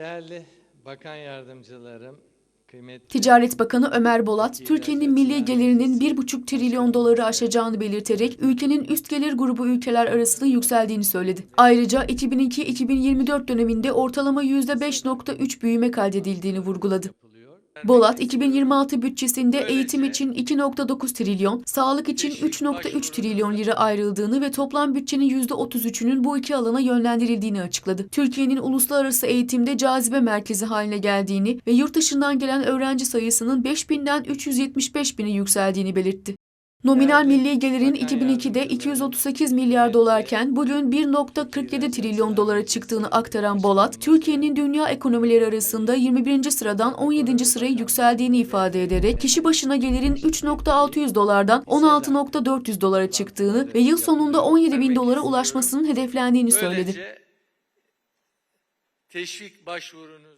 Değerli bakan yardımcılarım, kıymetli Ticaret Bakanı Ömer Bolat, Türkiye'nin milli gelirinin 1,5 trilyon doları aşacağını belirterek ülkenin üst gelir grubu ülkeler arasında yükseldiğini söyledi. Ayrıca 2002-2024 döneminde ortalama %5.3 büyüme kaydedildiğini vurguladı. Bolat, 2026 bütçesinde eğitim için 2.9 trilyon, sağlık için 3.3 trilyon lira ayrıldığını ve toplam bütçenin %33'ünün bu iki alana yönlendirildiğini açıkladı. Türkiye'nin uluslararası eğitimde cazibe merkezi haline geldiğini ve yurt dışından gelen öğrenci sayısının 5000'den 375 bine yükseldiğini belirtti. Nominal milli gelirin 2002'de 238 milyar dolarken bugün 1.47 trilyon dolara çıktığını aktaran Bolat, Türkiye'nin dünya ekonomileri arasında 21. sıradan 17. sıraya yükseldiğini ifade ederek kişi başına gelirin 3.600 dolardan 16.400 dolara çıktığını ve yıl sonunda 17 bin dolara ulaşmasının hedeflendiğini söyledi. Teşvik başvurunuz